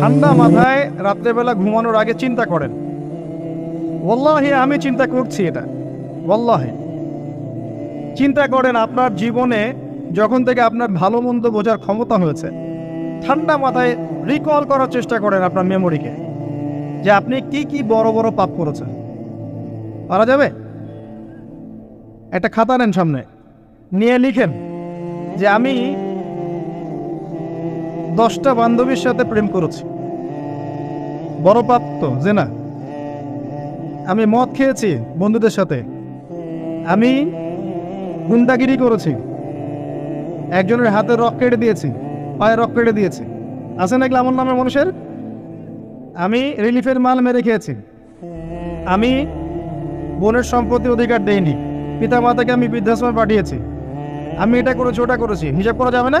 ঠান্ডা মাথায় রাত্রেবেলা ঘুমানোর আগে চিন্তা করেন। ওল্লাহে আমি চিন্তা করছি এটা। ওল্লাহে চিন্তা করেন, আপনার জীবনে যখন থেকে আপনার ভালো মন্দ বোঝার ক্ষমতা হয়েছে, ঠান্ডা মাথায় রিকল করার চেষ্টা করেন আপনার মেমোরিকে যে আপনি কি কি বড় বড় পাপ করেছেন। পারা যাবে? একটা খাতা নেন সামনে। নিয়ে লিখেন যে, আমি দশটা বান্ধবীর সাথে প্রেম করেছি। বড় পাপ যে না? আমি মদ খেয়েছি বন্ধুদের সাথে। আমি গুন্ডাগিরি করেছি। একজনের হাতে রক কেটে দিয়েছি, পায়ে রক কেটে দিয়েছি। আছে নাকি আমার নামে মানুষের? আমি রিলিফের মাল মেরে খেয়েছি। আমি বোনের সম্পত্তি অধিকার দেইনি। পিতা মাতাকে আমি বৃদ্ধাশ্রমে পাঠিয়েছি। আমি এটা করেছি ওটা করেছি। হিসাব করা যাবে না?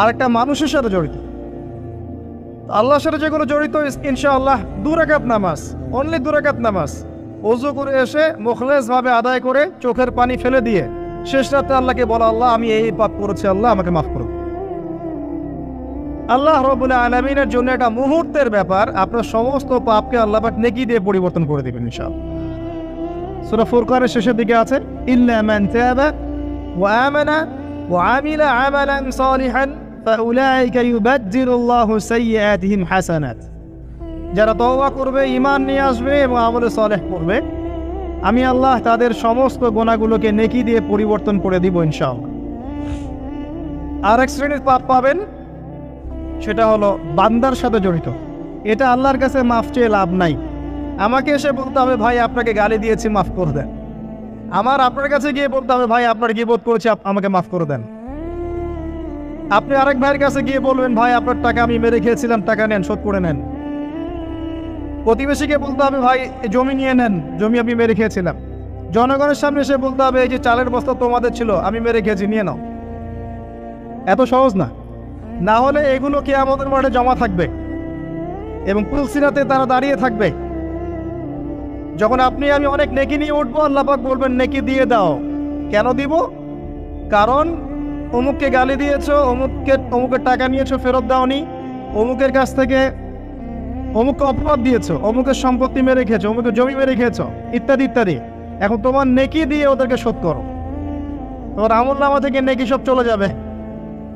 আর একটা মানুষের সাথে জড়িত। আল্লাহর সাথে যেগুলো জড়িত ইনশাআল্লাহ দুরাকাত নামাজ অনলি দুরাকাত নামাজ। অজু করে এসে মুখলেস ভাবে আদায় করে চোখের পানি ফেলে দিয়ে শেষ রাতে আল্লাহকে বলা, আল্লাহ, আমি এই পাপ করেছি, আল্লাহ আমাকে মাফ করো আল্লাহ রবুল্লাহ আলমিনের জন্য একটা মুহূর্তের ব্যাপার, আপনার সমস্ত পাপকে আল্লাহ পাক নেকি দিয়ে পরিবর্তন করে দেবেন, ইনশাআল্লাহ। সূরা ফুরকানের শেষের দিকে আছে, ইল্লা মান আমানা ওয়া আমিলা আমালান সালিহান। ফাউলাইকা ইউবাদদিলুল্লাহু সাইয়্যাতিহিম হাসানাত যারা তওবা করবে, ঈমান নিয়ে আসবে এবং আমলে সালেহ করবে, আমি আল্লাহ তাদের সমস্ত গোনাগুলোকে নেকি দিয়ে পরিবর্তন করে দিব ইনশাআল্লাহ। আর এক শ্রেণির পাপ পাবেন, সেটা হলো বান্দার সাথে জড়িত। এটা আল্লাহর কাছে মাফ চেয়ে লাভ নাই। আমাকে এসে বলতে হবে, ভাই, আপনাকে গালি দিয়েছি, মাফ করে দেন। আমার আপনার কাছে গিয়ে বলতে হবে, ভাই, আপনার কি বোধ করেছি আমাকে মাফ করে দেন। আপনি আরেক ভাইয়ের কাছে গিয়ে বলবেন, ভাই, আপনার টাকা আমি মেরে খেয়েছিলাম, টাকা নেন, শোধ করে নেন। প্রতিবেশীকে বলতে হবে, ভাই জমি নিয়ে নেন, জমি আমি মেরে খেয়েছিলাম। জনগণের সামনে এসে বলতে হবে, এই যে চালের বস্তা তোমাদের ছিল, আমি মেরে খেয়েছি, নিয়ে নাও। এত সহজ না। না হলে এগুলো কে আমাদের মাঠে জমা থাকবে এবং পুলসিরাতে তারা দাঁড়িয়ে থাকবে। যখন আপনি, আমি অনেক নেকি নিয়ে উঠবো আল্লাপাক বলবেন, নেকি দিয়ে দাও। কেন দিব? কারণ অমুককে গালি দিয়েছ, অমুককে অমুকের টাকা নিয়েছো, ফেরত দাওনি। অমুকের কাছ থেকে অমুককে অপবাদ দিয়েছ, অমুকের সম্পত্তি মেরে খেয়েছো অমুকের জমি মেরে খেয়েছো, ইত্যাদি ইত্যাদি। এখন তোমার নেকি দিয়ে ওদেরকে শোধ করো। তোমার আমল নামা থেকে নেকি সব চলে যাবে।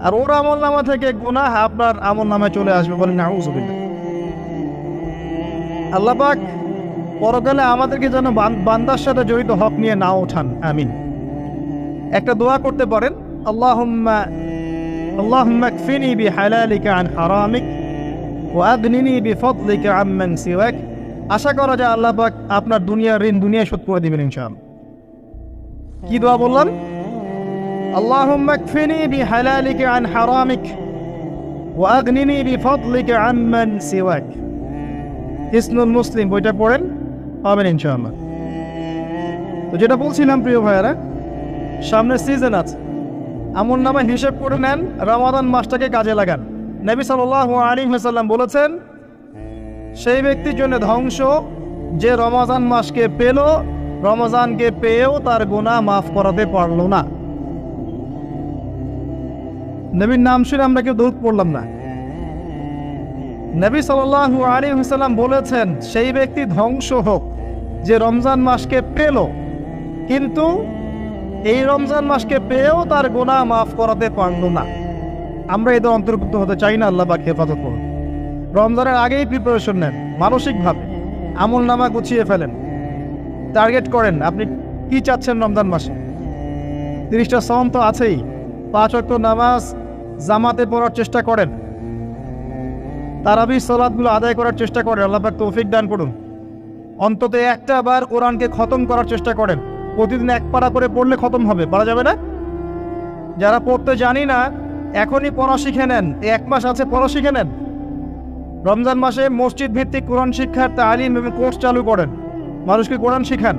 আর ওর আমল নামা থেকে গুনাহ আপনার আমল নামায় চলে আসবে বলে নাউজুবিল্লাহ আল্লাহ পাক পরকালে আমাদেরকে যেন বান্দার সাথে জড়িত হক নিয়ে না ওঠান। আমিন। একটা দোয়া করতে পারেন। আল্লাহুম্মা আল্লাহুম্মা কফিনি বিহালালিকা আন হারামিক ওয়া আগনিনি বিফদলিকা আম্মান সিওয়াক আশা করা যায় আল্লাহ পাক আপনার দুনিয়ার ঋণ দুনিয়ায় শোধ করে দিবেন ইনশাআল্লাহ কি দোয়া বললাম اللهم اكفني بحلالك عن حرامك واغنني بفضلك عمن سواك হিসনুল মুসলিম বইটা পড়েন পাবেন ইনশাআল্লাহ তো যেটা বলছিলাম প্রিয় ভাইয়ারা সামনে সিজন আছে আমন নামে হিসেব করে নেন, রমাদান মাসটাকে কাজে লাগান। নবী সাল্লাল্লাহু আলাইহি ওয়াসাল্লাম বলেছেন, সেই ব্যক্তির জন্য ধ্বংস, যে রমাজান মাসকে পেল, রমজানকে পেয়েও তার গুনাহ মাফ করাতে পারল না। নবীর নাম শুনে আমরা কেউ দৌড় পড়লাম না। নবী সাল্লাল্লাহু আলী হুসাল্লাম বলেছেন, সেই ব্যক্তি ধ্বংস হোক, যে রমজান মাসকে পেল, কিন্তু এই রমজান মাসকে পেয়েও তার গোনা মাফ করাতে পারল না। আমরা এদের অন্তর্ভুক্ত হতে চাই না, আল্লাহ পাক হেফাজত করুন। রমজানের আগেই প্রিপারেশন নেন, মানসিকভাবে। আমল নামা গুছিয়ে ফেলেন। টার্গেট করেন, আপনি কি চাচ্ছেন রমজান মাসে? তিরিশটা সম তো আছেই। পাঁচ অক্ট নামাজ জামাতে পড়ার চেষ্টা করেন। তারাবি সলাদগুলো আদায় করার চেষ্টা করেন, আল্লাহ তৌফিক দান করুন। অন্তত একটা বার কোরআনকে খতম করার চেষ্টা করেন। প্রতিদিন এক পাড়া করে পড়লে খতম হবে, পারা যাবে না? যারা পড়তে জানি না, এখনই পড়া শিখে নেন। এই এক মাস আছে, পড়া শিখে নেন। রমজান মাসে মসজিদ ভিত্তিক কোরআন শিক্ষার তালিম এবং কোর্স চালু করেন। মানুষকে কোরআন শেখান।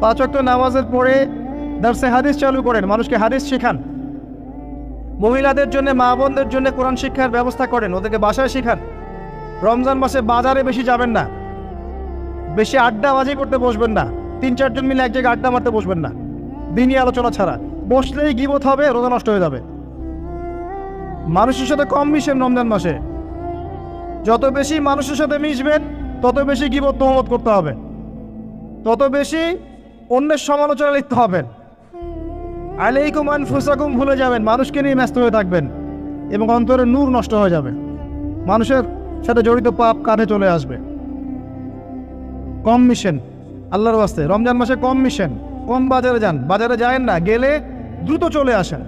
পাঁচ ওয়াক্ত নামাজের পরে দার্সে হাদিস চালু করেন, মানুষকে হাদিস শেখান। মহিলাদের জন্য, মা বোনদের জন্য কোরআন শিক্ষার ব্যবস্থা করেন, ওদেরকে বাসায় শেখান। রমজান মাসে বাজারে বেশি যাবেন না। বেশি আড্ডাবাজি করতে বসবেন না। তিন চারজন মিলে এক জায়গায় আড্ডা মারতে বসবেন না। দিনই আলোচনা ছাড়া। বসলেই গিবত হবে, রোজা নষ্ট হয়ে যাবে। মানুষের সাথে কম মিশেন রমজান মাসে। যত বেশি মানুষের সাথে মিশবেন, তত বেশি গিবত তহমত করতে হবে। তত বেশি অন্যের সমালোচনা লিখতে হবেন। আলাইকুম আনফুসাকুম ভুলে যাবেন, মানুষকে নিয়ে ব্যস্ত হয়ে থাকবেন এবং অন্তরে নূর নষ্ট হয়ে যাবে। মানুষের সাথে জড়িত পাপ কাঁধে চলে আসবে। কম মিশেন। আল্লাহর বাস্তে রমজান মাসে কম মিশেন, কম বাজারে যান। বাজারে যায়েন না, গেলে দ্রুত চলে আসেন।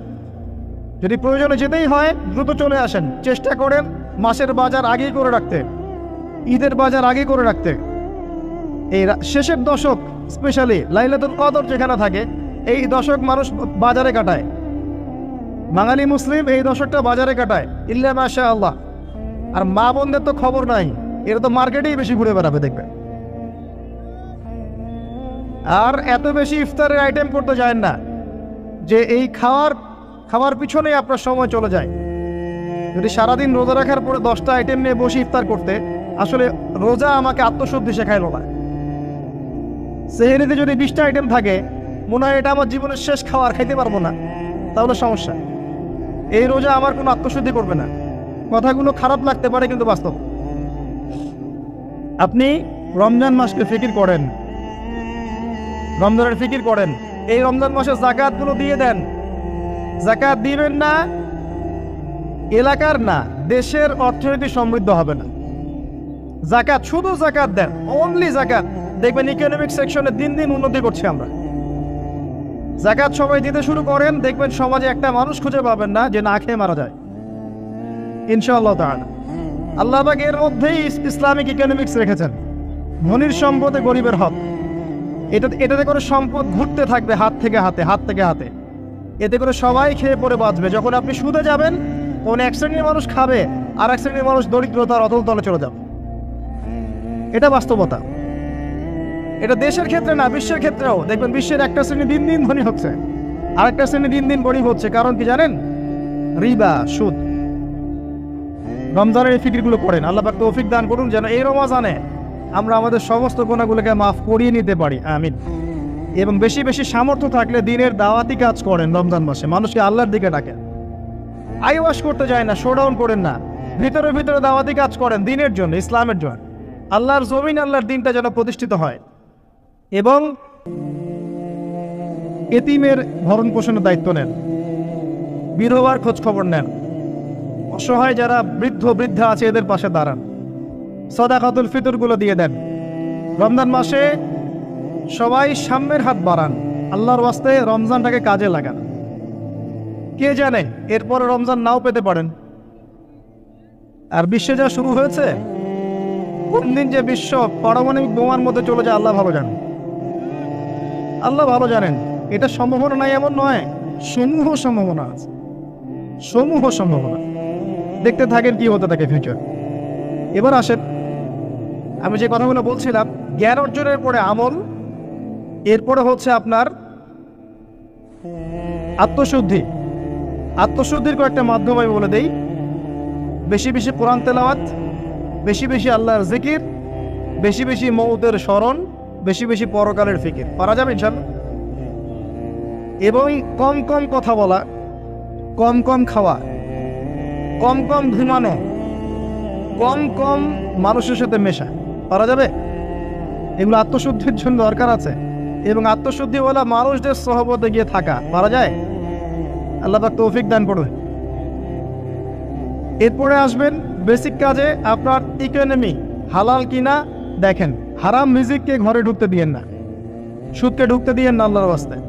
যদি প্রয়োজনে যেতেই হয়, দ্রুত চলে আসেন। চেষ্টা করেন মাসের বাজার আগেই করে রাখতে। ঈদের বাজার আগে করে রাখতে। এই শেষের দশক স্পেশালি লাইলাতুল কদর যেখানে থাকে, এই দশক মানুষ বাজারে কাটায়। বাঙালি মুসলিম এই দশকটা বাজারে কাটায়। ইল্লা মাশা আল্লাহ আর মা বোনদের তো খবর নাই। এরা তো মার্কেটেই বেশি ঘুরে বেড়াবে দেখবে আর এত বেশি ইফতারের আইটেম করতে যায় না, যে এই খাওয়ার খাওয়ার পিছনেই আপনার সময় চলে যায়। যদি সারাদিন রোজা রাখার পরে দশটা আইটেম নিয়ে বসে ইফতার করতে, আসলে রোজা আমাকে আত্মশুদ্ধি শেখাইল না। সেহেরিতে যদি বিশটা আইটেম থাকে, মনে হয় এটা আমার জীবনের শেষ খাওয়ার, খাইতে পারব না। তাহলে সমস্যা। এই রোজা আমার কোনো আত্মশুদ্ধি করবে না। কথাগুলো খারাপ লাগতে পারে, কিন্তু বাস্তব। আপনি রমজান মাসকে ফিকির করেন। রমজানের ফিকির করেন এই রমজান মাসে জাকাতগুলো দিয়ে দেন। জাকাত দিবেন না, এলাকার না, দেশের অর্থনীতি সমৃদ্ধ হবে না। জাকাত, শুধু জাকাত দেন অনলি জাকাত। দেখবেন ইকোনমিক সেকশনে দিন দিন উন্নতি করছি আমরা। জাকাত সবাই দিতে শুরু করেন, দেখবেন সমাজে একটা মানুষ খুঁজে পাবেন না যে না খেয়ে মারা যায়। ইনশাআল্লাহ তাআলা। আল্লাহ এর মধ্যেই ইসলামিক ইকোনমিক্স রেখেছেন। ধনির সম্পদে গরিবের হক। এটা এটাতে করে সম্পদ ঘুরতে থাকবে হাত থেকে হাতে, হাত থেকে হাতে। এতে করে সবাই খেয়ে পরে বাঁচবে। যখন আপনি সুদে যাবেন, কোন এক শ্রেণির মানুষ খাবে আর এক শ্রেণির মানুষ দরিদ্রতার অতল তলে চলে যাবে। এটা বাস্তবতা। এটা দেশের ক্ষেত্রে না, বিশ্বের ক্ষেত্রেও। দেখবেন বিশ্বের একটা শ্রেণি দিন দিন ধনী হচ্ছে। আর একটা শ্রেণি দিন দিন গরিব হচ্ছে। কারণ কি জানেন? রিবা, সুদ। রমজানের এই ফিকিরগুলো করেন আল্লাহ পাক তৌফিক দান করুন যেন এই রমাজানে আমরা আমাদের সমস্ত গোনাগুলোকে মাফ করিয়ে নিতে পারি। আমিন। এবং বেশি বেশি সামর্থ্য থাকলে দিনের দাওয়াতি কাজ করেন রমজান মাসে। মানুষকে আল্লাহর দিকে ডাকেন। আই ওয়াশ করতে যায় না শোডাউন করেন না। ভিতরে ভিতরে দাওয়াতি কাজ করেন দিনের জন্য, ইসলামের জন্য। আল্লাহর জমিন, আল্লাহর দিনটা যেন প্রতিষ্ঠিত হয়। এবং এতিমের ভরণ পোষণের দায়িত্ব নেন। বিধবার খোঁজ খবর নেন। অসহায় যারা বৃদ্ধ, বৃদ্ধা আছে, এদের পাশে দাঁড়ান। সদাকাতুল ফিতরগুলো দিয়ে দেন। রমজান মাসে সবাই সাম্যের হাত বাড়ান, আল্লাহর ওয়াস্তে রমজানটাকে কাজে লাগান। কে জানে, এরপরে রমজান নাও পেতে পারেন। আর বিশ্বে যা শুরু হয়েছে, কোন দিন যে বিশ্ব পারমাণবিক বোমার মধ্যে চলে যায়, আল্লাহ ভালো জানেন। আল্লাহ ভালো জানেন, এটা সম্ভাবনা নাই, এমন নয়, সমূহ সম্ভাবনা আছে। সমূহ সম্ভাবনা। দেখতে থাকেন কি হতে থাকে ফিউচার এবার আসেন আমি যে কথাগুলো বলছিলাম, জ্ঞান অর্জনের পরে আমল, এরপরে হচ্ছে আপনার আত্মশুদ্ধি। আত্মশুদ্ধির কয়েকটা মাধ্যম আমি বলে দেই। বেশি বেশি কোরআন তেলাওয়াত, বেশি বেশি আল্লাহর জিকির, বেশি বেশি মৌদের স্মরণ, বেশি বেশি পরকালের ফিকির। পারা যাবে ইনশাল্লাহ এবং কম কম কথা বলা, কম কম খাওয়া, কম কম ঘুমানো, কম কম মানুষের সাথে মেশা। পারা যাবে? এগুলো আত্মশুদ্ধির জন্য দরকার আছে। এবং আত্মশুদ্ধিওয়ালা মানুষদের সহবতে গিয়ে থাকা। পারা যায়? আল্লাহ পাক তৌফিক দান করবে এরপরে আসবেন বেসিক কাজে আপনার ইকোনমি হালাল কিনা দেখেন। হারাম মিউজিককে ঘরে ঢুকতে দিয়েন না। সুদকে ঢুকতে দিয়েন না আল্লাহর বাস্তায়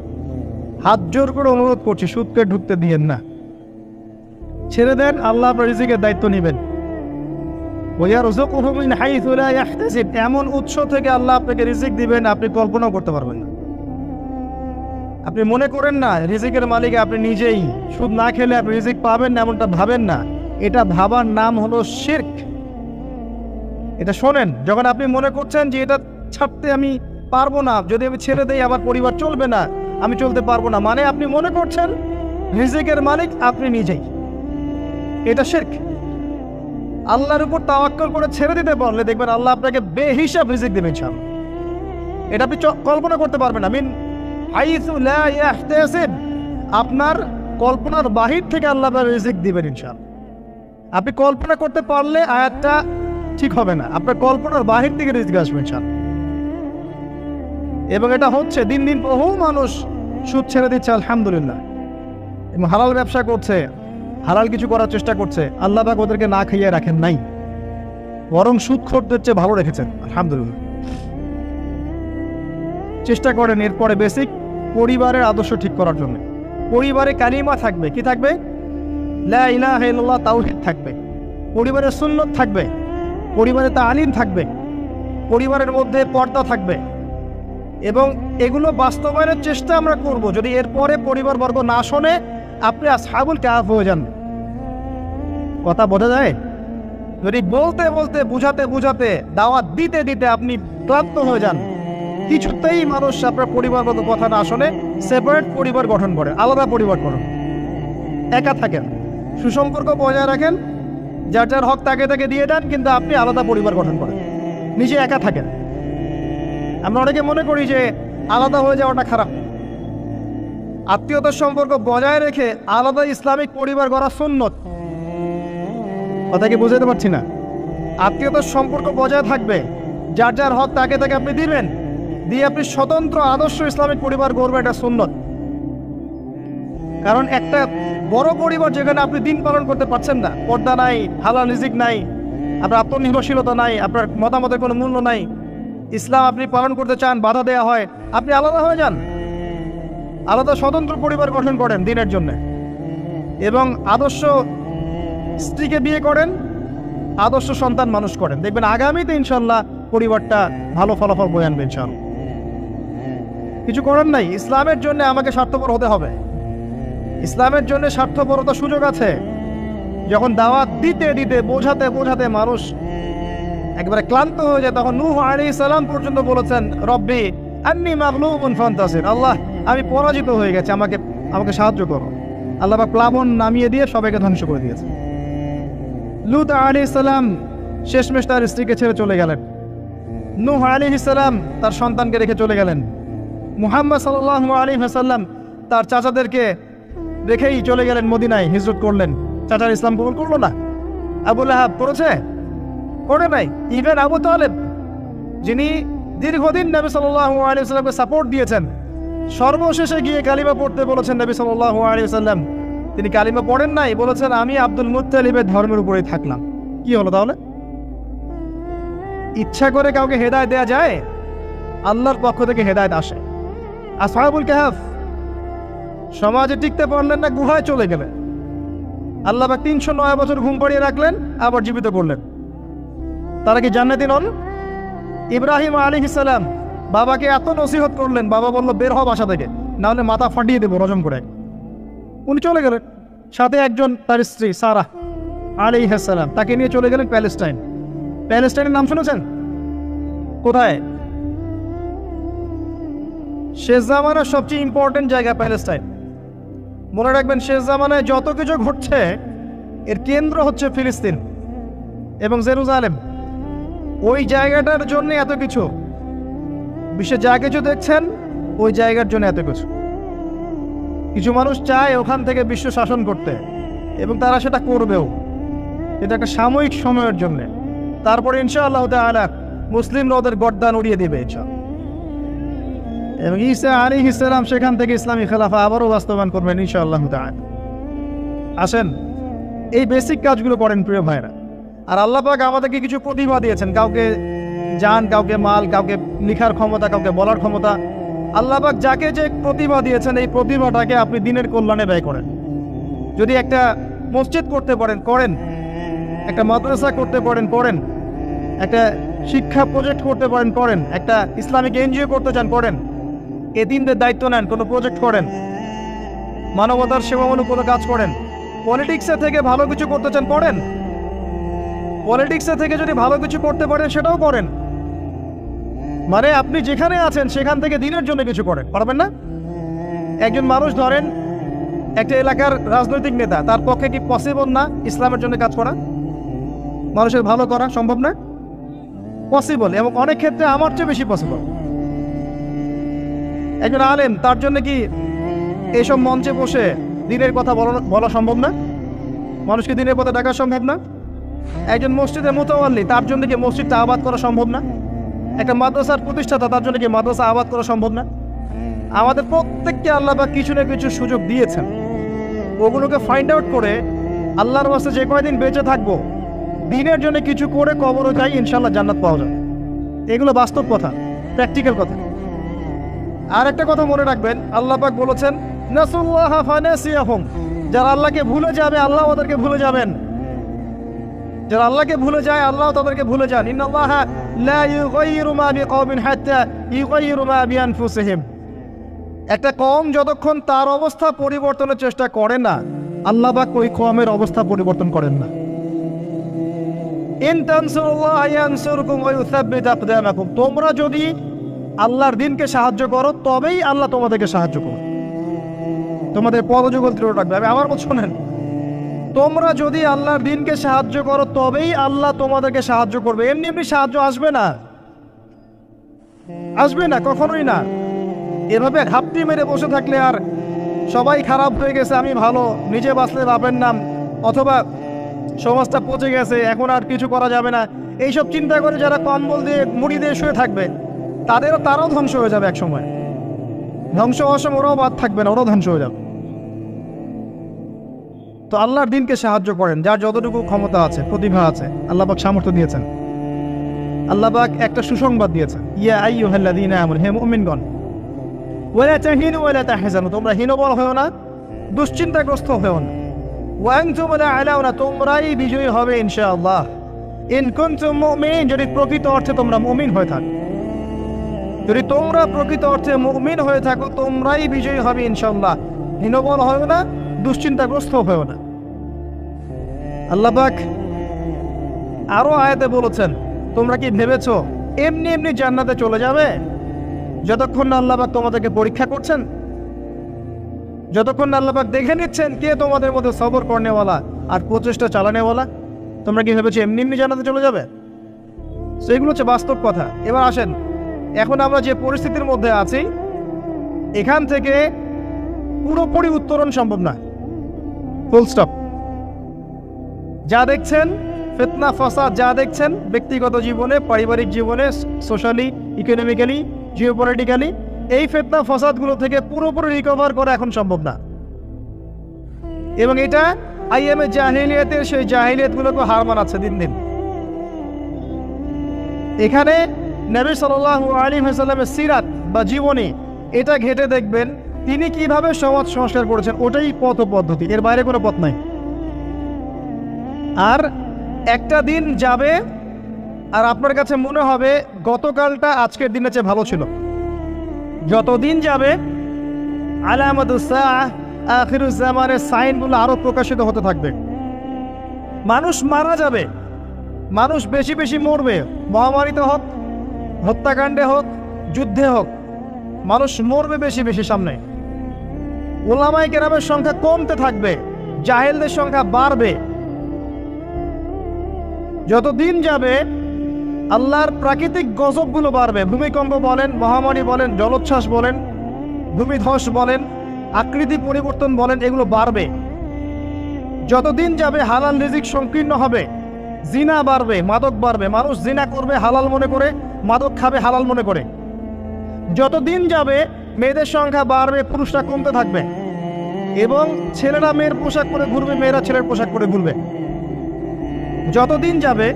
হাত জোর করে অনুরোধ করছি, সুদকে ঢুকতে দিয়েন না। ছেড়ে দেন, আল্লাহ আপনার রিজিকের দায়িত্ব নেবেন। এমন উৎস থেকে আল্লাহ আপনাকে রিজিক দিবেন, আপনি কল্পনাও করতে পারবেন না। আপনি মনে করেন না, রিজিকের মালিক আপনি নিজেই। সুদ না খেলে আপনি রিজিক পাবেন না, এমনটা ভাবেন না। এটা ভাবার নাম হলো শির্ক। এটা শোনেন, যখন আপনি মনে করছেন যে এটা ছাড়তে আমি পারব না, যদি আমি ছেড়ে দেই, আমার পরিবার চলবে না, আমি চলতে পারব না। মানে আপনি মনে করছেন, রিজিকের মালিক আপনি নিজেই। এটা শেখ আল্লাহর উপর তাওয়াক্কল করে ছেড়ে দিতে পারলে দেখবেন আল্লাহ আপনাকে বেহিসাব রিজিক দেবেন ইনশাআল্লাহ। এটা আপনি কল্পনা করতে পারবেন আমিন আপনার কল্পনার বাহির থেকে আল্লাহ আপনার রিজিক দিবেন ইনশাআল্লাহ। আপনি কল্পনা করতে পারলে আয়াতটা ঠিক হবে না। আপনার কল্পনার বাহির থেকে রিজিক আসবে ইনশাআল্লাহ। এবং এটা হচ্ছে, দিন দিন বহু মানুষ সুদ ছেড়ে দিচ্ছে, আলহামদুলিল্লাহ। এবং হালাল ব্যবসা করছে। হালাল কিছু করার চেষ্টা করছে, আল্লাহ পাক ওদেরকে না খাইয়ে রাখেন নাই। বরং সুদ খোরদের চেয়ে ভালো রেখেছেন, আলহামদুলিল্লাহ। চেষ্টা করেন এরপরে বেসিক পরিবারের আদর্শ ঠিক করার জন্য। পরিবারে কালিমা থাকবে, কি থাকবে? ইলাহা থাকবে। পরিবারের সুন্নত থাকবে। পরিবারে তালিম থাকবে। পরিবারের মধ্যে পর্দা থাকবে। এবং এগুলো বাস্তবায়নের চেষ্টা আমরা করব। যদি এরপরে পরিবারবর্গ না শোনে আপনি আসহাবুল কাহাফ হয়ে যান। কথা বোঝা যায়? যদি বলতে বলতে বুঝাতে বুঝাতে দাওয়াত দিতে দিতে আপনি ক্লান্ত হয়ে যান, কিছুতেই মানুষ আপনার পরিবারগত কথা না শোনে সেপারেট পরিবার গঠন করে, আলাদা পরিবার গঠন। একা থাকেন, সুসম্পর্ক বজায় রাখেন যার যার হক তাকে তাকে দিয়ে দেন, কিন্তু আপনি আলাদা পরিবার গঠন করেন। নিজে একা থাকেন। আমরা অনেকে মনে করি যে আলাদা হয়ে যাওয়াটা খারাপ। আত্মীয়তার সম্পর্ক বজায় রেখে আলাদা ইসলামিক পরিবার গড়া সুন্নত। কথা কি বুঝাতে পারছি না? আত্মীয়তার সম্পর্ক বজায় থাকবে। যার যার হক তাকে তাকে আপনি দিবেন। দিয়ে আপনি স্বতন্ত্র আদর্শ ইসলামিক পরিবার গড়বে এটা সুন্নত। কারণ একটা বড় পরিবার যেখানে আপনি দিন পালন করতে পারছেন না। পর্দা নাই, হালাল রিজিক নাই, আপনার আত্মনির্ভরশীলতা নাই, আপনার মতামতের কোনো মূল্য নাই। ইসলাম আপনি পালন করতে চান, বাধা দেওয়া হয়, আপনি আলাদা হয়ে যান। আলাদা স্বতন্ত্র পরিবার গঠন করেন দিনের জন্য। এবং আদর্শ স্ত্রীকে বিয়ে করেন, আদর্শ সন্তান মানুষ করেন। দেখবেন আগামীতে ইনশাল্লাহ পরিবারটা ভালো ফলাফল বয়ে আনবে ইনশাল্লাহ। কিছু করার নাই, ইসলামের জন্য আমাকে স্বার্থপর হতে হবে। ইসলামের জন্য স্বার্থপরতার সুযোগ আছে। যখন দাওয়াত দিতে দিতে, বোঝাতে বোঝাতে মানুষ একবারে ক্লান্ত হয়ে যায়, তখন নূহ আলী সালাম পর্যন্ত বলেছেন, রব্বি আন্নি মাগলুবুন ফান্তাসির। আল্লাহ আমি পরাজিত হয়ে গেছি, আমাকে আমাকে সাহায্য করো। আল্লাহ প্লাবন নামিয়ে দিয়ে সবাইকে ধ্বংস করে দিয়েছে। লুত আলী সালাম শেষমেশ তার স্ত্রীকে ছেড়ে চলে গেলেন। নূহ আলী সালাম তার সন্তানকে রেখে চলে গেলেন। মুহাম্মদ সাল্লাহ আলী হাসাল্লাম তার চাচাদেরকে রেখেই চলে গেলেন মদিনায় হিজরত করলেন। চাচার ইসলাম কবুল করল না। আবুল আহাব করেছে করে নাই। ইভেন আবু তালেব, যিনি দীর্ঘদিন নবী সাল্লাহ আলী সাল্লামকে সাপোর্ট দিয়েছেন সর্বশেষে গিয়ে কালিমা পড়তে বলেছেন নবী সাল্লাহ আলী সাল্লাম তিনি কালিমা পড়েন নাই, বলেছেন, আমি আব্দুল মুত্তালিবের ধর্মের উপরেই থাকলাম। কি হলো তাহলে? ইচ্ছা করে কাউকে হেদায় দেয়া যায়? আল্লাহর পক্ষ থেকে হেদায়ত আসে। আসহাবুল কাহাফ, সমাজে টিকতে পারলেন না, গুহায় চলে গেলেন। আল্লাহ বা তিনশো নয় বছর ঘুম পাড়িয়ে রাখলেন, আবার জীবিত করলেন। তারা কি জান্নাতি নন? ইব্রাহিম আলী ইসালাম বাবাকে এত নসিহত করলেন, বাবা বলল, বের হও বাসা থেকে, নাহলে মাথা ফাটিয়ে দেবো রজম করে। উনি চলে গেলেন। সাথে একজন তার স্ত্রী সারা আলী হাসালাম তাকে নিয়ে চলে গেলেন প্যালেস্টাইন। প্যালেস্টাইনের নাম শুনেছেন? কোথায়? শেষ জামানার সবচেয়ে ইম্পর্টেন্ট জায়গা প্যালেস্টাইন। মনে রাখবেন, শেষ জামানায় যত কিছু ঘটছে, এর কেন্দ্র হচ্ছে ফিলিস্তিন এবং জেরুজালেম। ওই জায়গাটার জন্য এত কিছু। বিশ্বে যা কিছু দেখছেন, ওই জায়গার জন্য এত কিছু। কিছু মানুষ চায় ওখান থেকে বিশ্ব শাসন করতে, এবং তারা সেটা করবেও। এটা একটা সাময়িক সময়ের জন্য। তারপরে ইনশাআল্লাহ তাআলা মুসলিমরা ওদের গর্দান উড়িয়ে দেবে, ইনশাআল্লাহ। এবং ঈসা আলী ইসলাম সেখান থেকে ইসলামী খেলাফা আবারও বাস্তবায়ন করবেন, ইনশাআল্লাহ তাআলা। আসেন, এই বেসিক কাজগুলো করেন প্রিয় ভাইরা আর আল্লাহ পাক আমাদেরকে কিছু প্রতিভা দিয়েছেন, কাউকে জান কাউকে মাল, কাউকে লিখার ক্ষমতা, কাউকে বলার ক্ষমতা। আল্লাহ পাক যাকে যে প্রতিভা দিয়েছেন, এই প্রতিভাটাকে আপনি দিনের কল্যাণে ব্যয় করেন। যদি একটা মসজিদ করতে পারেন, করেন। একটা মাদ্রাসা করতে পারেন, করেন। একটা শিক্ষা প্রজেক্ট করতে পারেন, করেন। একটা ইসলামিক এনজিও করতে চান, করেন। এদিনদের দায়িত্ব নেন, কোনো প্রজেক্ট করেন। মানবতার সেবামূলক কোনো কাজ করেন। পলিটিক্সে থেকে ভালো কিছু করতে চান, করেন। পলিটিক্সে থেকে যদি ভালো কিছু করতে পারেন, সেটাও করেন। মানে আপনি যেখানে আছেন, সেখান থেকে দিনের জন্য কিছু করেন, পারবেন না? একজন মানুষ ধরেন, একটা এলাকার রাজনৈতিক নেতা, তার পক্ষে কি পসিবল না ইসলামের জন্য কাজ করা? মানুষের ভালো করা সম্ভব না? পসিবল এবং অনেক ক্ষেত্রে আমার চেয়ে বেশি পসিবল একজন আলেম, তার জন্য কি এইসব মঞ্চে বসে দিনের কথা বলা সম্ভব না? মানুষকে দিনের পথে ডাকা সম্ভব না? একজন মসজিদে মোতাওয়াল্লি, তার জন্য কি মসজিদটা আবাদ করা সম্ভব না? একটা মাদ্রাসার প্রতিষ্ঠাতা, তার জন্য কি মাদ্রাসা আবাদ করা সম্ভব না? আমাদের প্রত্যেককে আল্লাহ বা কিছু না কিছু সুযোগ দিয়েছেন। ওগুলোকে ফাইন্ড আউট করে আল্লাহর বাসে যে কয়দিন বেঁচে থাকব, দিনের জন্য কিছু করে কবরও যাই ইনশাল্লাহ জান্নাত পাওয়া যাবে। এগুলো বাস্তব কথা প্র্যাকটিক্যাল কথা। আর একটা কথা মনে রাখবেন, আল্লাহ পাক বলেছেন যারা আল্লাহকে ভুলে যাবে, আল্লাহ ওদেরকে ভুলে যাবেন। যারা আল্লাহকে ভুলে যায়, আল্লাহ তাদেরকে ভুলে যান। একটা কম যতক্ষণ তার অবস্থা পরিবর্তনের চেষ্টা করে না, আল্লাহ পাক ওই কমের অবস্থা পরিবর্তন করেন না। তোমরা যদি আল্লাহর দিনকে সাহায্য করো, তবেই আল্লাহ তোমাদেরকে সাহায্য করো তোমাদের পদযুগল দৃঢ় রাখবে। আমি আমার মত শোনেন তোমরা যদি আল্লাহর দিনকে সাহায্য করো, তবেই আল্লাহ তোমাদেরকে সাহায্য করবে। এমনি এমনি সাহায্য আসবে না। আসবে না, কখনোই না। এভাবে ঘাপটি মেরে বসে থাকলে আর সবাই খারাপ হয়ে গেছে, আমি ভালো। নিজে বাঁচলে বাপের নাম। অথবা সমাজটা পচে গেছে, এখন আর কিছু করা যাবে না। এইসব চিন্তা করে যারা কম্বল দিয়ে, মুড়ি দিয়ে শুয়ে থাকবে, তাদেরও তারাও ধ্বংস হয়ে যাবে এক সময় ধ্বংস হওয়ার সময় ওরাও বাদ থাকবে না, ওরাও ধ্বংস হয়ে যাবে। তো আল্লাহর দিনকে সাহায্য করেন, যার যতটুকু ক্ষমতা আছে, প্রতিভা আছে আল্লাহবাক সামর্থ্য দিয়েছেন। আল্লাহবাক একটা সুসংবাদ দিয়েছেন, ইয়া আইয়ুহাল্লাযীনা আমানু, হে মুমিনগণ। ওয়ালা তাহিনু ওয়ালা তাহজানু, তোমরা হীনবল না, দুশ্চিন্তাগ্রস্ত না। আলাউনা তোমরাই বিজয়ী হবে ইনশাআল্লাহ। ইন কুনতুম মুমিন, যদি প্রকৃত অর্থে তোমরা মুমিন হয়ে থাকো। যদি তোমরা প্রকৃত অর্থে মুমিন হয়ে থাকো, তোমরাই বিজয়ী হবে ইনশাআল্লাহ। হীনবল হয় না, দুশ্চিন্তাগ্রস্ত হয়েও না। আল্লাহ পাক আরও আয়াতে বলেছেন, তোমরা কি ভেবেছো এমনি এমনি জান্নাতে চলে যাবে? যতক্ষণ না আল্লাহ পাক তোমাদেরকে পরীক্ষা করছেন, যতক্ষণ না আল্লাহ পাক দেখে নিচ্ছেন কে তোমাদের মধ্যে সবর করনেওয়ালা আর প্রচেষ্টা চালানেওয়ালা, তোমরা কি ভেবেছো এমনি এমনি জান্নাতে চলে যাবে? সেগুলো হচ্ছে বাস্তব কথা। এবার আসেন, এখন আমরা যে পরিস্থিতির মধ্যে আছি, এখান থেকে পুরোপুরি উত্তরণ সম্ভব না ফুল স্টপ যা দেখছেন, ফেতনা, ফসাদ যা দেখছেন, ব্যক্তিগত জীবনে, পারিবারিক জীবনে, সোশ্যালি, ইকোনমিক্যালি, জিওপলিটিক্যালি, এই ফেতনা, ফসাদগুলো থেকে পুরোপুরি রিকভার করা এখন সম্ভব না। এবং এটা আইএমএ জাহিলিয়াতের সেই জাহিলিয়াতগুলোকে হার মানাচ্ছে দিন দিন। এখানে নবী সাল্লাহ আলী হাসাল্লামের সিরাত বা জীবনী, এটা ঘেটে দেখবেন, তিনি কীভাবে সমাজ সংস্কার করেছেন, ওটাই পথ পদ্ধতি, এর বাইরে কোনো পথ নাই। আর একটা দিন যাবে, আর আপনার কাছে মনে হবে গতকালটা আজকের দিনের চেয়ে ভালো ছিল। যতদিন যাবে আলামদুসাহ আখিরুজ্জামানের সাইনগুলো আরও প্রকাশিত হতে থাকবে। মানুষ মারা যাবে, মানুষ বেশি বেশি মরবে মহামারীতে হোক, হত্যাকাণ্ডে হোক, যুদ্ধে হোক, মানুষ মরবে বেশি বেশি সামনে। ওলামাই কেরামের সংখ্যা কমতে থাকবে, জাহেলদের সংখ্যা বাড়বে। যত দিন যাবে, আল্লাহর প্রাকৃতিক গজবগুলো বাড়বে। ভূমিকম্প বলেন, মহামারী বলেন, জলোচ্ছ্বাস বলেন, ভূমিধ্বস বলেন, আকৃতি পরিবর্তন বলেন, এগুলো বাড়বে। যতদিন যাবে, হালাল রিজিক সংকীর্ণ হবে, জিনা বাড়বে, মাদক বাড়বে। মানুষ জিনা করবে হালাল মনে করে, মাদক খাবে হালাল মনে করে। যতদিন যাবে, মেয়েদের সংখ্যা বাড়বে, পুরুষরা কমতে থাকবে। এবং ছেলেরা মেয়ের পোশাক পরে ঘুরবে, মেয়েরা ছেলের পোশাক পরে ঘুরবে। যতদিন যাবে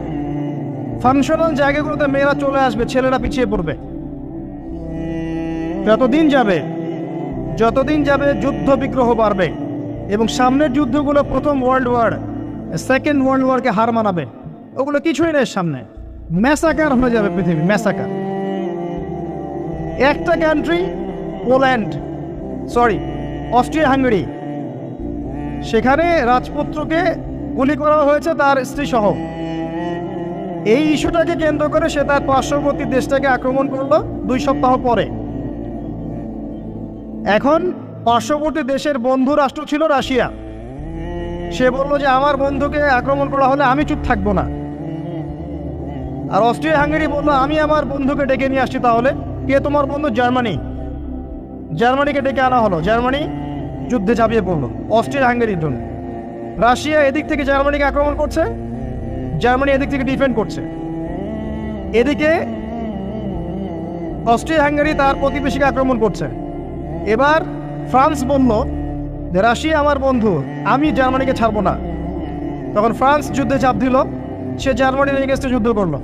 ফাংশনাল জায়গাগুলোতে মেয়েরা চলে আসবে, ছেলেরা পিছিয়ে পড়বে। যতদিন যাবে যতদিন যাবে যুদ্ধ বিগ্রহ বাড়বে এবং সামনের যুদ্ধগুলো প্রথম ওয়ার্ল্ড ওয়ার সেকেন্ড ওয়ার্ল্ড ওয়ারকে হার মানাবে, ওগুলো কিছুই নেই সামনে। ম্যাসাকার হয়ে যাবে পৃথিবী ম্যাসাকার একটা country Poland sorry Austria Hungary সেখানে রাজপুত্রকে গুলি করা হয়েছে তার স্ত্রী সহ এই ইস্যুটাকে কেন্দ্র করে সে তার পার্শ্ববর্তী দেশটাকে আক্রমণ করল দুই সপ্তাহ পরে। এখন পার্শ্ববর্তী দেশের বন্ধু রাষ্ট্র ছিল রাশিয়া। সে বলল যে, আমার বন্ধুকে আক্রমণ করা হলে আমি চুপ থাকব না। আর অস্ট্রিয়া হাঙ্গেরি বলল, আমি আমার বন্ধুকে ডেকে নিয়ে আসছি তাহলে। কে তোমার বন্ধু? জার্মানি। জার্মানিকে ডেকে আনা হলো। জার্মানি যুদ্ধে ঝাঁপিয়ে পড়ল অস্ট্রিয়া হাঙ্গেরির জন্য। রাশিয়া এদিক থেকে জার্মানিকে আক্রমণ করছে, জার্মানি এদিক থেকে ডিফেন্ড করছে। এদিকে অস্ট্রিয়া হাঙ্গেরি তার প্রতিবেশীকে আক্রমণ করছে। এবার ফ্রান্স বলল, যে রাশিয়া আমার বন্ধু, আমি জার্মানিকে ছাড়বো না। তখন ফ্রান্স যুদ্ধে চাপ দিল, সে জার্মানির এগেস্টে যুদ্ধ করল।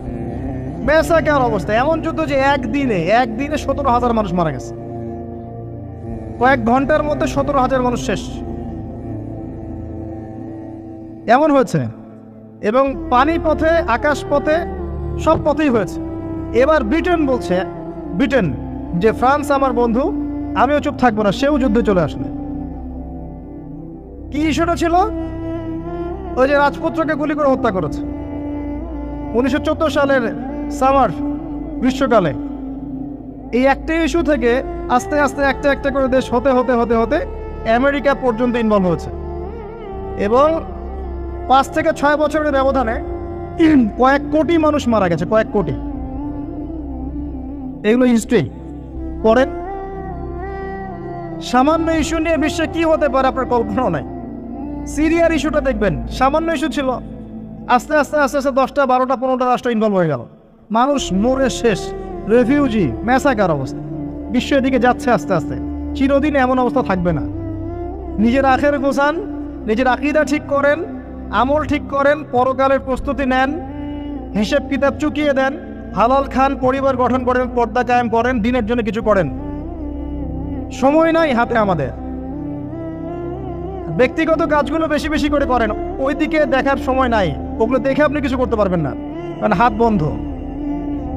বেসা কেমন অবস্থা, এমন যুদ্ধ যে একদিনে একদিনে সতেরো হাজার মানুষ মারা গেছে। কয়েক ঘণ্টার মধ্যে সতেরো হাজার মানুষ শেষ। এমন হয়েছে। এবং পানি পথে, আকাশ পথে, সব পথেই হয়েছে। এবার ব্রিটেন বলছে, ব্রিটেন, যে ফ্রান্স আমার বন্ধু, আমিও চুপ থাকব না, সেও যুদ্ধে চলে আসলে কি ইস্যুটা ছিল? ওই যে রাজপুত্রকে গুলি করে হত্যা করেছে। উনিশশো চোদ্দ সালের সামার গ্রীষ্মকালে। এই একটা ইস্যু থেকে আস্তে আস্তে একটা একটা করে দেশ হতে হতে হতে হতে আমেরিকা পর্যন্ত ইনভলভ হয়েছে। এবং পাঁচ থেকে ছয় বছরের ব্যবধানে কয়েক কোটি মানুষ মারা গেছে, কয়েক কোটি। এগুলো হিস্ট্রি পড়েন সামান্য ইস্যু নিয়ে বিশ্বে কি হতে পারে আপনার কল্পনাও নাই। সিরিয়ার ইস্যুটা দেখবেন, সামান্য ইস্যু ছিল। আস্তে আস্তে আস্তে আস্তে দশটা, বারোটা, পনেরোটা রাষ্ট্র ইনভলভ হয়ে গেল। মানুষ মরে শেষ রেফিউজি ম্যাসাকার অবস্থা। বিশ্ব এদিকে যাচ্ছে আস্তে আস্তে। চিরদিন এমন অবস্থা থাকবে না। নিজের আখের গোছান, নিজের আকিদা ঠিক করেন আমল ঠিক করেন, পরকালের প্রস্তুতি নেন, হিসেব কিতাব চুকিয়ে দেন, হালাল খান পরিবার গঠন করেন, পর্দা কায়েম করেন, দিনের জন্য কিছু করেন। সময় নাই হাতে আমাদের। ব্যক্তিগত কাজগুলো বেশি বেশি করে করেন ওই দিকে দেখার সময় নাই, ওগুলো দেখে আপনি কিছু করতে পারবেন না, কারণ হাত বন্ধ।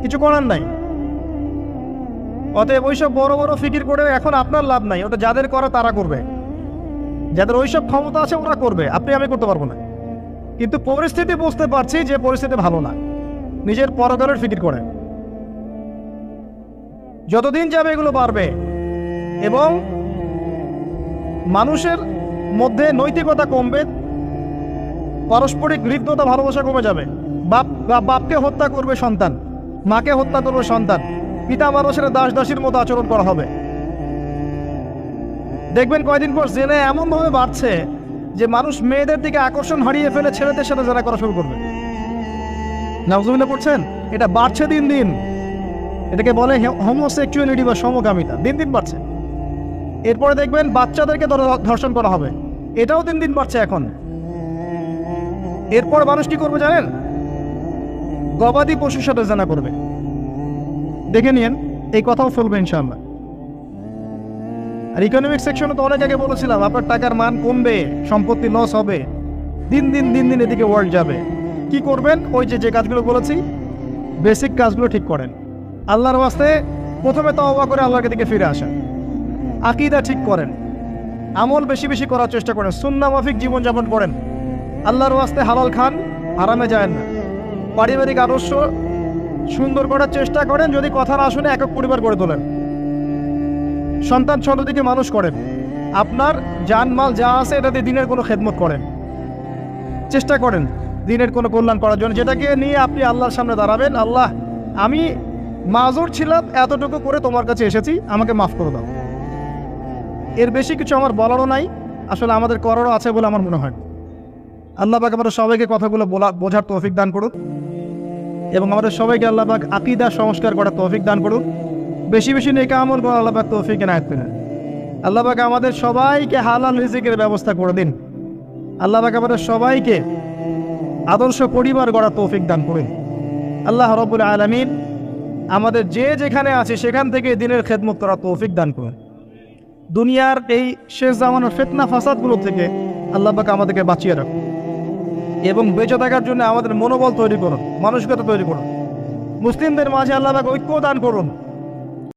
কিছু করার নাই। অতএব ওইসব বড় বড় ফিকির করে এখন আপনার লাভ নাই, ওটা যাদের করা তারা করবে। যাদের ওইসব ক্ষমতা আছে ওরা করবে, আপনি আমি করতে পারব না। কিন্তু পরিস্থিতি বুঝতে পারছি যে পরিস্থিতি ভালো না। নিজের পরকালের ফিকির করে। যতদিন যাবে এগুলো বাড়বে এবং মানুষের মধ্যে নৈতিকতা কমবে, পারস্পরিক হৃদ্যতা, ভালোবাসা কমে যাবে। বাপ বাপকে হত্যা করবে সন্তান, মাকে হত্যা করবে সন্তান, পিতা মানুষের দাস দাসীর মতো আচরণ করা হবে। দেখবেন কয়দিন পর জেনে এমনভাবে বাড়ছে যে মানুষ মেয়েদের দিকে আকর্ষণ হারিয়ে ফেলে ছেলেদের সাথে যারা করা শুরু করবে। নাউজুবিল্লাহ পড়ছেন? এটা বাড়ছে দিন দিন। এটাকে বলে হোমোসেক্সুয়ালিটি বা সমকামিতা। দিন দিন বাড়ছে। এরপরে দেখবেন বাচ্চাদেরকে ধর্ষণ করা হবে। এটাও দিন দিন বাড়ছে এখন। এরপর মানুষ কি করবে জানেন? গবাদি পশুর সাথে জানা করবে। দেখে নিন এই কথাও ফেলবে ইনশাআল্লাহ। আর ইকোনমিক সেকশনে তো অনেক আগে বলেছিলাম, আপনার টাকার মান কমবে, সম্পত্তি লস হবে। দিন দিন দিন দিন এদিকে ওয়ার্ল্ড যাবে। কি করবেন? ওই যে যে কাজগুলো বলেছি বেসিক কাজগুলো ঠিক করেন। আল্লাহর ওয়াস্তে প্রথমে তওবা করে আল্লাহর দিকে ফিরে আসেন। আকিদা ঠিক করেন। আমল বেশি বেশি করার চেষ্টা করেন। সুন্না মাফিক জীবনযাপন করেন। আল্লাহর ওয়াস্তে হালাল খান আরামে যায় না। পারিবারিক আদর্শ সুন্দর করার চেষ্টা করেন, যদি কথা না শুনে একক পরিবার গড়ে তোলেন। সন্তান সন্ততিকে মানুষ করেন। আপনার জানমাল যা আছে, এটাতে দিনের কোনো খেদমত করেন। চেষ্টা করেন দিনের কোনো কল্যাণ করার জন্য। যেটাকে নিয়ে আপনি আল্লাহর সামনে দাঁড়াবেন, আল্লাহ, আমি মাজুর ছিলাম, এতটুকু করে তোমার কাছে এসেছি, আমাকে মাফ করে দাও। এর বেশি কিছু আমার বলারও নাই, আসলে আমাদের করারও আছে বলে আমার মনে হয়। আল্লাহ পাক আমাদের সবাইকে কথাগুলো বলা, বোঝার তৌফিক দান করুক এবং আমাদের সবাইকে আল্লাহ পাক আকিদা সংস্কার করার তৌফিক দান করুন। বেশি বেশি নেকা আমল করে আল্লাহ তৌফিক এনায়ত করেন। আল্লাহ পাক আমাদের সবাইকে হালাল রিজিকের ব্যবস্থা করে দিন। আল্লাহ পাক আমাদের সবাইকে আদর্শ পরিবার গড়া তৌফিক দান করুন। আল্লাহ রবুল আলমিন আমাদের যে যেখানে আছে, সেখান থেকে দিনের খেদমত করা তৌফিক দান করুন। দুনিয়ার এই শেষ জামানোর ফেতনা ফাসাদগুলো থেকে আল্লাহ পাক আমাদেরকে বাঁচিয়ে রাখুন। এবং বেঁচে থাকার জন্য আমাদের মনোবল তৈরি করুন, মানসিকতা তৈরি করুন। মুসলিমদের মাঝে আল্লাহ পাক ঐক্য দান করুন।